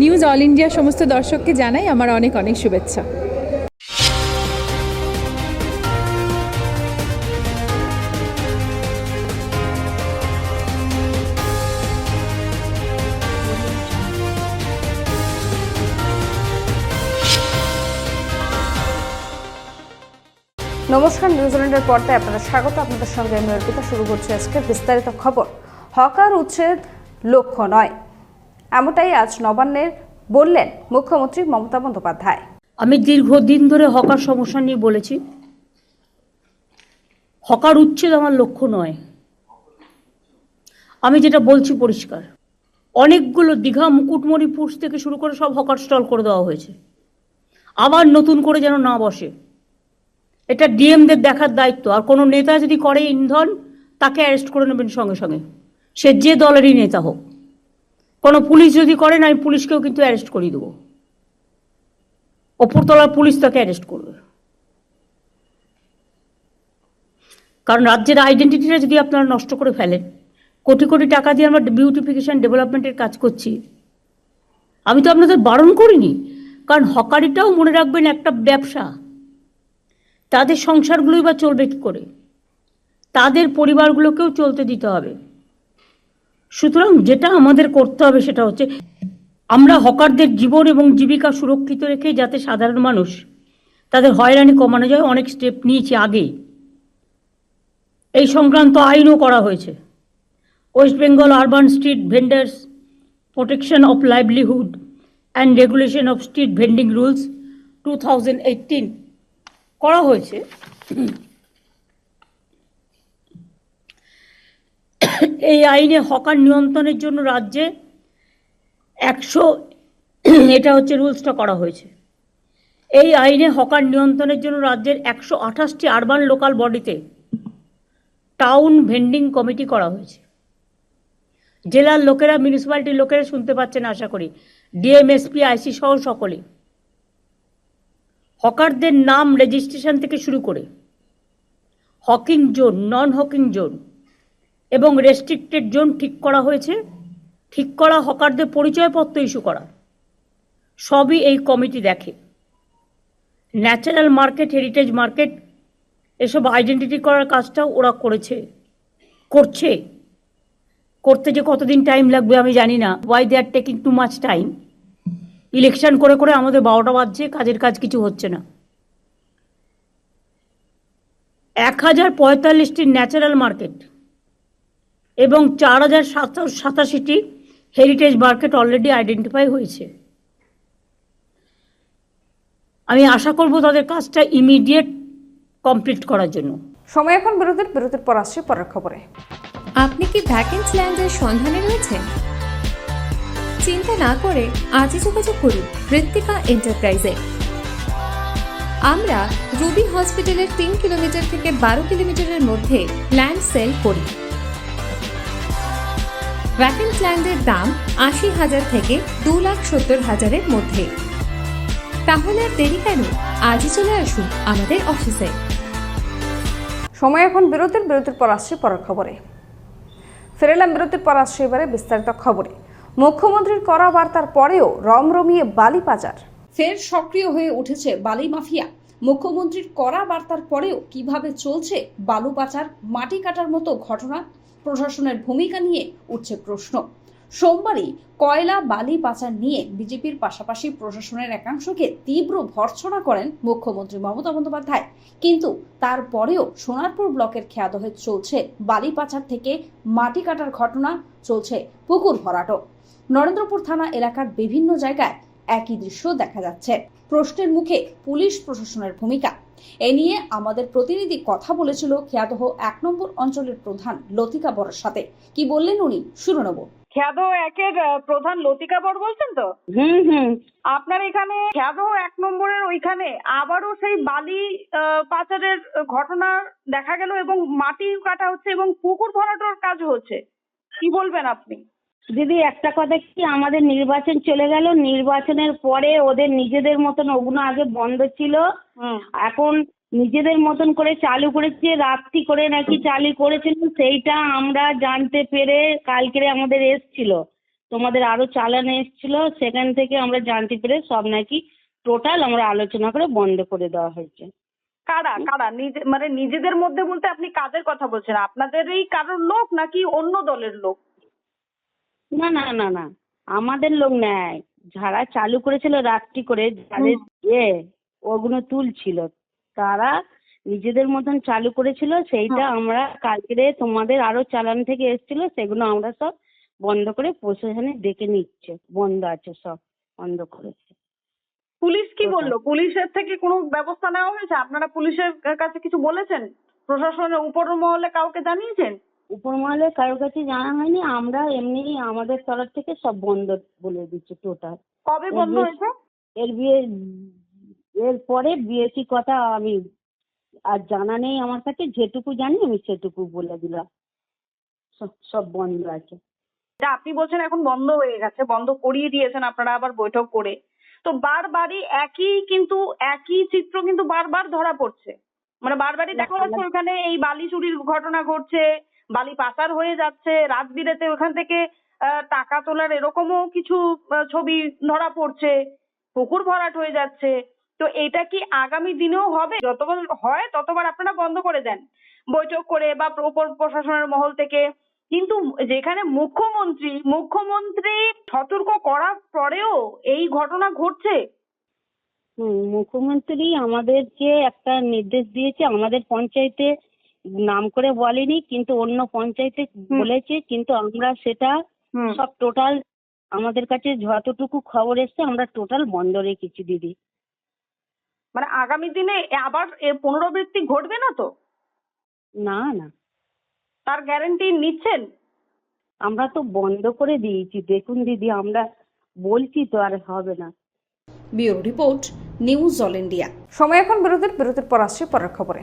News all India সমস্ত দর্শককে জানাই আমার অনেক অনেক শুভেচ্ছা। নমস্কার নিউজিল্যান্ডের পর্দায় আপনাদের স্বাগত। আপনাদের সঙ্গে আমি অর্পিতা, শুরু করছি আজকে বিস্তারিত খবর। হকার উচ্ছেদ লক্ষ্য নয়। এমনটাই আজ নবান্নের বললেন মুখ্যমন্ত্রী মমতা বন্দ্যোপাধ্যায়। আমি দীর্ঘদিন ধরে হকার সমস্যা নিয়ে বলেছি। হকার উচ্ছেদ আমার লক্ষ্য নয়। আমি যেটা বলছি পরিষ্কার। অনেকগুলো দীঘা মুকুটমণিপুর থেকে শুরু করে সব হকার স্টল করে দেওয়া হয়েছে। আবার নতুন করে যেন না বসে। এটা ডিএমদের দেখার দায়িত্ব। আর কোনো নেতা যদি করে ইন্ধন, তাকে অ্যারেস্ট করে নেবেন সঙ্গে সঙ্গে। সে যে দলেরই নেতা হোক। কোনো পুলিশ যদি করেন আমি পুলিশকেও কিন্তু অ্যারেস্ট করিয়ে দেবো। ওপরতলার পুলিশ তাকে অ্যারেস্ট করবে। কারণ রাজ্যের আইডেন্টিটিটা যদি আপনারা নষ্ট করে ফেলেন, কোটি কোটি টাকা দিয়ে আমরা বিউটিফিকেশন ডেভেলপমেন্টের কাজ করছি, আমি তো আপনাদের বারণ করিনি। কারণ হকারিটাও মনে রাখবেন একটা ব্যবসা। তাদের সংসারগুলোই বা চলবে কী করে? তাদের পরিবারগুলোকেও চলতে দিতে হবে। সুতরাং যেটা আমাদের করতে হবে সেটা হচ্ছে আমরা হকারদের জীবন এবং জীবিকা সুরক্ষিত রেখে যাতে সাধারণ মানুষ তাদের হয়রানি কমানো যায়, অনেক স্টেপ নিয়েছে আগে। এই সংক্রান্ত আইনও করা হয়েছে। West Bengal urban street vendors protection of livelihood and regulation of street vending rules two thousand করা হয়েছে। এই আইনে হকার নিয়ন্ত্রণের জন্য রাজ্যে একশো, এটা হচ্ছে রুলসটা করা হয়েছে। এই আইনে হকার নিয়ন্ত্রণের জন্য রাজ্যের একশো আঠাশটি আরবান লোকাল বডিতে টাউন ভেন্ডিং কমিটি করা হয়েছে। জেলার লোকেরা, মিউনিসিপ্যালিটির লোকেরা শুনতে পাচ্ছেন আশা করি। ডিএমএসপি, আইসি সহ সকলে। হকারদের নাম রেজিস্ট্রেশন থেকে শুরু করে, hawking zone non hawking zone এবং রেস্ট্রিক্টেড জোন ঠিক করা হয়েছে। ঠিক করা হকারদের পরিচয়পত্র ইস্যু করা। সবই এই কমিটি দেখে। ন্যাচারাল মার্কেট হেরিটেজ মার্কেট এসব আইডেন্টিটি করার কাজটাও ওরা করেছে। করছে। করতে যে কতদিন টাইম লাগবে আমি জানি না। Why they are taking too much time election করে করে আমাদের বারোটা বাজছে, কাজের কাজ কিছু হচ্ছে না। এক হাজার পঁয়তাল্লিশটি ন্যাচারাল মার্কেট এবং চার হাজার সাতাশিটি হেরিটেজ মার্কেট অলরেডি আইডেন্টিফাই হয়েছে। আমি আশা করব তাদের কাজটা ইমিডিয়েট কমপ্লিট করার জন্য। সময় এখন বিরতির বিরতির পর আসছে পরের খবরে। আপনি কি ভ্যাকেন্স ল্যান্ডের সন্ধানে রয়েছেন? চিন্তা না করে আজই যোগাযোগ করুন ঋত্বিকা এন্টারপ্রাইজে আমরা রুবি হসপিটালের তিন কিলোমিটার থেকে বারো কিলোমিটারের মধ্যে ল্যান্ড সেল করি। ভ্যাকেন্স ল্যান্ডের দাম আশি হাজার থেকে দু লাখ সত্তর হাজারের মধ্যে। তাহলে আর দেরি কেন? আজই চলে আসুন আমাদের অফিসে। সময় এখন বিরতির বিরতির পর আসছে পরের খবরে। ফিরে এলাম বিরতির পর আসছে এবারে বিস্তারিত খবরে। মুখ্যমন্ত্রীর করা বার্তার পরেও রমরমিয়ে বালি পাচার ফের সক্রিয় হয়ে উঠেছে বালি মাফিয়া। মুখ্যমন্ত্রীর কড়া বার্তার পরেও কীভাবে চলছে বালু পাচার মাটি কাটার মতো ঘটনা প্রশাসনের ভূমিকা নিয়ে উঠছে প্রশ্ন। সোমবারই কয়লা বালি পাচার নিয়ে বিজেপির পাশাপাশি প্রশাসনের একাংশকে তীব্র ভর্ৎসনা করেন মুখ্যমন্ত্রী মমতা বন্দ্যোপাধ্যায়। কিন্তু তারপরেও সোনারপুর ব্লকের খেয়াদ হয়ে চলছে বালি পাচার থেকে মাটি কাটার ঘটনা, চলছে পুকুর ভরাটো নরেন্দ্রপুর থানা এলাকার বিভিন্ন জায়গায় একই দৃশ্য দেখা যাচ্ছে। প্রশ্নের মুখে পুলিশ প্রশাসনের ভূমিকা। এ নিয়ে আমাদের প্রতিনিধি কথা বলেছিল খেয়াদহ এক নম্বর অঞ্চলের প্রধান লতিকা বরের সাথে। কি বললেন উনি? শুরু নেব। খ্যাদো একের প্রধান লতিকা বর বলছেন তো? হুম হুম। আপনার এখানে খ্যাদো এক নম্বরের ওইখানে আবারও সেই বালি আহ, পাচারের ঘটনা দেখা গেল এবং মাটি কাটা হচ্ছে এবং পুকুর ভরাটোর কাজ হচ্ছে। কি বলবেন আপনি? দিদি একটা কথা কি? আমাদের নির্বাচন চলে গেল। নির্বাচনের পরে ওদের নিজেদের মতন ওগুলো আগে বন্ধ ছিল। এখন নিজেদের মতন করে চালু করেছে রাত্রি করে নাকি চালু করেছিল সেইটা আমরা জানতে পেরে কালকেরে আমাদের এসছিল। তোমাদের আরও চালানো এসেছিল সেখান থেকে আমরা জানতে পেরে সব নাকি টোটাল আমরা আলোচনা করে বন্ধ করে দেওয়া হয়েছে। কারা কারা? নিজে মানে নিজেদের মধ্যে বলতে আপনি কাদের কথা বলছেন? আপনাদেরই কারোর লোক নাকি অন্য দলের লোক? না না না না। আমাদের লোক নেয়। যারা চালু করেছিল রাত্রি করে যাদের ইয়ে ওগুলো তুলছিল তারা নিজেদের মতন চালু করেছিল সেইটা আমরা কালকে তোমাদের আরও চালান থেকে এসেছিল সেগুলো আমরা সব বন্ধ করে প্রশাসনে ডেকে নিচ্ছে। বন্ধ আছে সব বন্ধ করেছে। পুলিশ কি বলল? পুলিশের থেকে কোনো ব্যবস্থা নেওয়া হয়েছে? আপনারা পুলিশের কাছে কিছু বলেছেন? প্রশাসনের উপর মহলে কাউকে জানিয়েছেন? উপর মহলে কারোর কাছে জানা হয়নি আমরা এমনি আমাদের তরফ থেকে সব বন্ধ বলে দিচ্ছি টোটাল কবে বন্ধ হয়েছে? এর বিয়ে এর পরে বিয়েটি কথা আমি আর জানা নেই আমার কাছে যেটুকু জানি আমি সেটুকু বলে দিলাম। সব বন্ধ আছে। আপনি বলছেন এখন বন্ধ হয়ে গেছে বন্ধ করিয়ে দিয়েছেন আপনারা আবার বৈঠক করে। তো বারবারই একই কিন্তু একই চিত্র কিন্তু বারবার ধরা পড়ছে। মানে বারবারই দেখা যাচ্ছে ওখানে এই বালি চুরির ঘটনা ঘটছে বালি পাচার হয়ে যাচ্ছে রাত বিরেতে ওখান থেকে টাকা তোলার এরকমও কিছু ছবি ধরা পড়ছে, পুকুর ভরাট হয়ে যাচ্ছে। তো এটা কি আগামী দিনেও হবে? যতবার হয় ততবার আপনারা বন্ধ করে দেন বৈঠক করে বা প্রশাসনের মহল থেকে। কিন্তু যেখানে মুখ্যমন্ত্রী মুখ্যমন্ত্রী সতর্ক করার পরেও এই ঘটনা ঘটছে। মুখ্যমন্ত্রী আমাদেরকে একটা নির্দেশ দিয়েছে, আমাদের পঞ্চায়েতে নাম করে বলেনি কিন্তু অন্য পঞ্চায়েতে বলেছে কিন্তু আমরা সেটা সব টোটাল আমাদের কাছে যতটুকু খবর এসছে আমরা টোটাল বন্ধ রেখেছি দিদি। মানে আগামী দিনে আবার পুনরাবৃত্তি ঘটবে না তো? না না। তার গ্যারেন্টি নিচ্ছেন? আমরা তো বন্ধ করে দিয়েছি দেখুন দিদি আমরা বলছি তো আর হবে না। Bureau report news all India. সময় এখন বিরতির বিরতির পর আসছে পরের খবরে।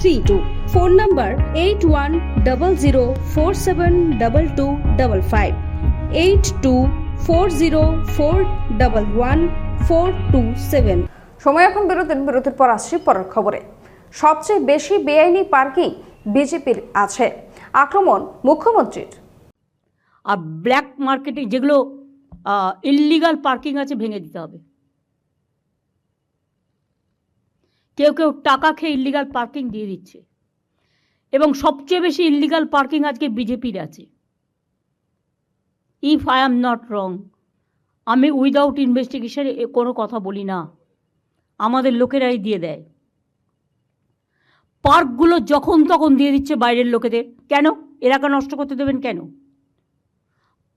three two phone number eight one double zero four seven double two double five eight two four zero four double one four two seven সময় এখন বিরতির বিরতির পর আসছি পরের খবরে। সবচেয়ে বেশি বেআইনি পার্কিং বিজেপির আছে। আক্রমণ মুখ্যমন্ত্রীর। আর ব্ল্যাক মার্কেটে যেগুলো ইললিগাল পার্কিং আছে ভেঙে দিতে হবে। কেউ কেউ টাকা খেয়ে ইললিগাল পার্কিং দিয়ে দিচ্ছে। এবং সবচেয়ে বেশি ইললিগাল পার্কিং আজকে বিজেপির আছে। If I am not wrong আমি উইদাউট ইনভেস্টিগেশন কোনো কথা বলি না। আমাদের লোকেরাই দিয়ে দেয়। পার্কগুলো যখন তখন দিয়ে দিচ্ছে বাইরের লোকেদের। কেন? এলাকা নষ্ট করতে দেবেন কেন?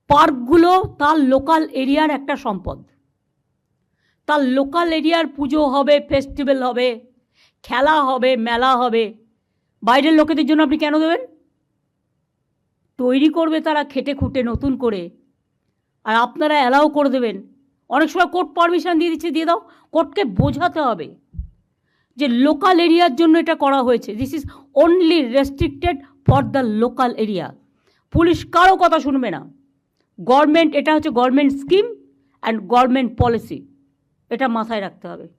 পার্কগুলো তার লোকাল এরিয়ার একটা সম্পদ। তার লোকাল এরিয়ার পুজো হবে ফেস্টিভ্যাল হবে। খেলা হবে, মেলা হবে। বাইরের লোকেদের জন্য আপনি কেন দেবেন? তৈরি করবে তারা খেটে খুঁটে নতুন করে। আর আপনারা অ্যালাউ করে দেবেন। অনেক সময় কোর্ট পারমিশন দিয়ে দিচ্ছে, দিয়ে দাও। কোর্টকে বোঝাতে হবে যে লোকাল এরিয়ার জন্য এটা করা হয়েছে। This is only restricted for the local area police কারও কথা শুনবে না। গভর্নমেন্ট এটা হচ্ছে government scheme and government policy এটা মাথায় রাখতে হবে।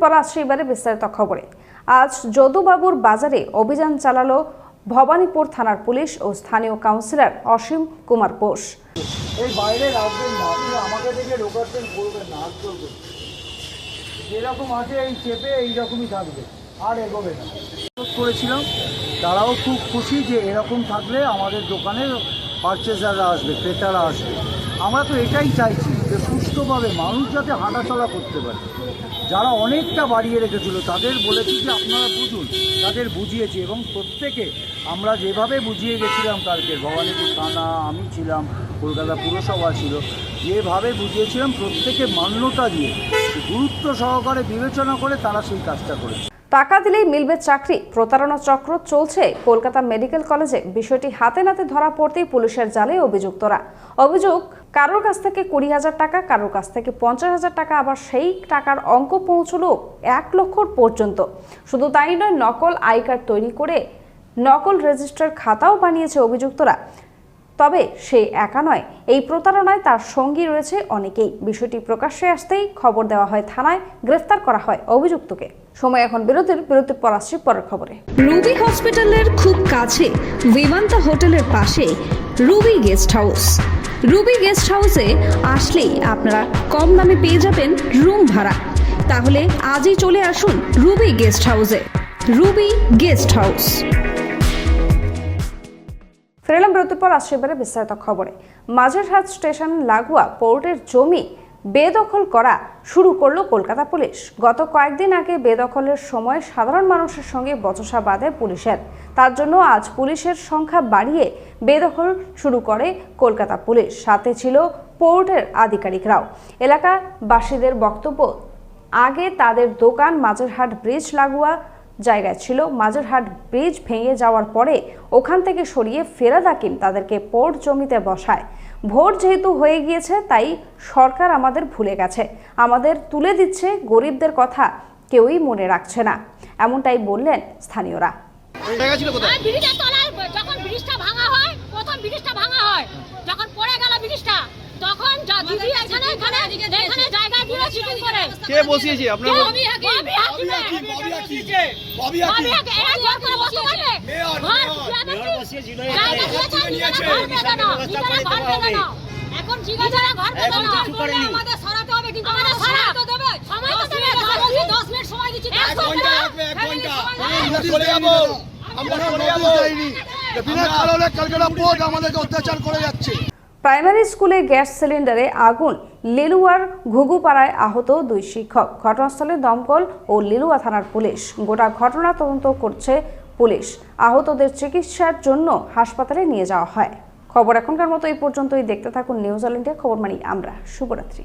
বিরতির আসছে এবারে বিস্তারিত খবরে। আজ যদুবাবুর বাজারে অভিযান চালালো ভবানীপুর থানার পুলিশ ও স্থানীয় কাউন্সিলর অসীম কুমার বোস। এই বাইরে রাখবেন না আমাকে দেখে করবেন না করবেন যেরকম আছে এই চেপে এইরকমই থাকবে, আর এগোবে না। করেছিলাম, তারাও খুব খুশি যে এরকম থাকলে আমাদের দোকানে পারচেজাররা আসবে, ক্রেতারা আসবে। আমরা তো এটাই চাইছি যে সুস্থভাবে মানুষ যাতে হাঁটাচলা করতে পারে। যারা অনেকটা বাড়িয়ে রেখেছিল, তাদের বলেছি যে আপনারা বুঝুন, তাদের বুঝিয়েছি এবং প্রত্যেকে আমরা যেভাবে বুঝিয়ে গেছিলাম কালকে, ভবানীপুর থানা, আমি ছিলাম, কলকাতা পুরসভা ছিল, যেভাবে বুঝিয়েছিলাম, প্রত্যেকে মান্যতা দিয়ে গুরুত্ব সহকারে বিবেচনা করে তারা সেই কাজটা করেছে। টাকা দিলেই মিলবে চাকরি। প্রতারণা চক্র চলছে। কলকাতা মেডিকেল কলেজে বিষয়টি হাতে নাতে ধরা পড়তেই পুলিশের জালে অভিযুক্তরা। অভিযোগ, কারোর কাছ থেকে কুড়ি হাজার টাকা, কারোর কাছ থেকে পঞ্চাশ হাজার টাকা, আবার সেই টাকার অঙ্ক পৌঁছলো এক লক্ষর পর্যন্ত। শুধু তাই নয়, নকল আই কার্ড তৈরি করে নকল রেজিস্টার খাতাও বানিয়েছে অভিযুক্তরা। তবে সে একা নয়, এই প্রতারণায় তার সঙ্গী রয়েছে অনেকেই। বিষয়টি প্রকাশ্যে আসতেই খবর দেওয়া হয় থানায়, গ্রেফতার করা হয় অভিযুক্তকে। সময় এখন বিরতির বিরতির পর আসছি পরের খবরে। রুবি হসপিটালের খুব কাছে বিমান্তা হোটেলের পাশে Ruby guest house. Ruby guest হাউসে আসলেই আপনারা কম দামে পেয়ে যাবেন রুম ভাড়া। তাহলে আজই চলে আসুন রুবি গেস্ট হাউসে। Ruby guest house. ফিরলাম বিরতির পর আসছে এবারে বিস্তারিত খবরে। মাঝেরহাট স্টেশন লাগোয়া পোর্টের জমি বেদখল করা শুরু করল কলকাতা পুলিশ। গত কয়েকদিন আগে বেদখলের সময় সাধারণ মানুষের সঙ্গে বচসা বাঁধে পুলিশের। তার জন্য আজ পুলিশের সংখ্যা বাড়িয়ে বেদখল শুরু করে কলকাতা পুলিশ। সাথে ছিল পোর্টের আধিকারিকরাও। এলাকাবাসীদের বক্তব্য, আগে তাদের দোকান মাঝেরহাট ব্রিজ লাগোয়া জায়গায় ছিল। মাঝেরহাট ব্রিজ ভেঙে যাওয়ার পরে ওখান থেকে সরিয়ে ফেরাদ হাকিম তাদেরকে পোর্ট জমিতে বসায়। ভোট যেহেতু হয়ে গিয়েছে তাই সরকার আমাদের ভুলে গেছে। আমাদের তুলে দিচ্ছে গরিবদের কথা কেউই মনে রাখছে না। এমনটাই বললেন স্থানীয়রা। যখন ব্রিজটা ভাঙা হয় প্রথম ব্রিজটা ভাঙা হয়। যখন পড়ে গেল ব্রিজটা তখন দিদি এখানে চিটিং করে কে বসিয়েছে? আপনার কে? ববি হাকিম। ববি হাকিম। এরা জোর করে বসতে পারবে। ঘর জায়গা দিয়েছে ঘর পেতে না নিজেরা ঘর পেতে না এখন জিজ্ঞাসা ঘর পেতে না আমাদের সরাতে হবে কিন্তু আমাদের সরাতে দেবে সময় তো দেবে 10 মিনিট সময় দিচ্ছি। এক ঘণ্টা এক ঘণ্টা। চলে যাব। আমরা চলে যাব। বিনা কারণে ক্যালকাটা বোর্ড আমাদেরকে অত্যাচার করে যাচ্ছে। প্রাইমারি স্কুলে গ্যাস সিলিন্ডারে আগুন, লিলুয়ার ঘুঘুপাড়ায় আহত দুই শিক্ষক। ঘটনাস্থলে দমকল ও লিলুয়া থানার পুলিশ। গোটা ঘটনা তদন্ত করছে পুলিশ। আহতদের চিকিৎসার জন্য হাসপাতালে নিয়ে যাওয়া হয়। খবর এখনকার মতো এই পর্যন্তই। দেখতে থাকুন নিউজ অল ইন্ডিয়া, খবর মানি আমরা। শুভরাত্রি।